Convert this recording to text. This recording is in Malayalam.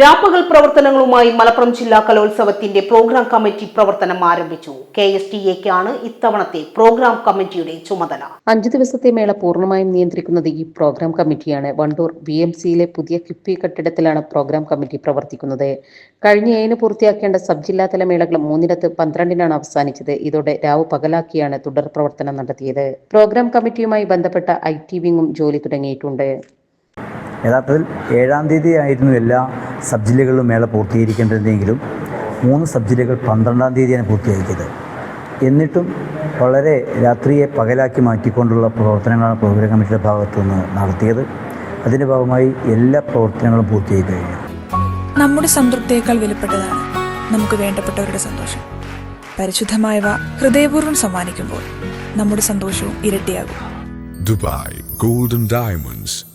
രാപ്പകൽ പ്രവർത്തനങ്ങളുമായി മലപ്പുറം ജില്ലാ കലോത്സവത്തിന്റെ പ്രോഗ്രാം കമ്മിറ്റി പ്രവർത്തനം ആരംഭിച്ചു. കെ എസ് ടി എക്കാണ് ഇത്തവണത്തെ പ്രോഗ്രാം കമ്മിറ്റിയുടെ ചുമതല. അഞ്ചു ദിവസത്തെ മേള പൂർണമായും നിയന്ത്രിക്കുന്നത് ഈ പ്രോഗ്രാം കമ്മിറ്റിയാണ്. വണ്ടൂർ ബി എം സിയിലെ പുതിയ കിഫ്ബി കെട്ടിടത്തിലാണ് പ്രോഗ്രാം കമ്മിറ്റി പ്രവർത്തിക്കുന്നത്. കഴിഞ്ഞ ഏഴിന് പൂർത്തിയാക്കേണ്ട സബ് ജില്ലാതല മേളകൾ മൂന്നിടത്ത് പന്ത്രണ്ടിനാണ് അവസാനിച്ചത്. ഇതോടെ രാവ് പകലാക്കിയാണ് തുടർ പ്രവർത്തനം നടത്തിയത്. പ്രോഗ്രാം കമ്മിറ്റിയുമായി ബന്ധപ്പെട്ട ഐ ടി വിങ്ങും ജോലി തുടങ്ങിയിട്ടുണ്ട്. യഥാർത്ഥത്തിൽ ഏഴാം തീയതി ആയിരുന്നു എല്ലാ സബ് ജില്ലകളിലും മേള പൂർത്തീകരിക്കേണ്ടതെങ്കിലും മൂന്ന് സബ് ജില്ലകൾ പന്ത്രണ്ടാം തീയതിയാണ് പൂർത്തിയാക്കിയത് എന്നിട്ടും വളരെ രാത്രിയെ പകലാക്കി മാറ്റിക്കൊണ്ടുള്ള പ്രവർത്തനങ്ങളാണ് പ്രോഗ്രാം കമ്മിറ്റിയുടെ ഭാഗത്തു നിന്ന് നടത്തിയത്. അതിന്റെ ഭാഗമായി എല്ലാ പ്രവർത്തനങ്ങളും പൂർത്തിയായി കഴിഞ്ഞു. നമ്മുടെ സംതൃപ്തിയേക്കാൾ വിലപ്പെട്ടതാണ് നമുക്ക് വേണ്ടപ്പെട്ടവരുടെ സന്തോഷം. പരിശുദ്ധമായവ ഹൃദയപൂർവം സമ്മാനിക്കുമ്പോൾ നമ്മുടെ സന്തോഷവും ഇരട്ടിയാകും. Dubai golden Diamonds,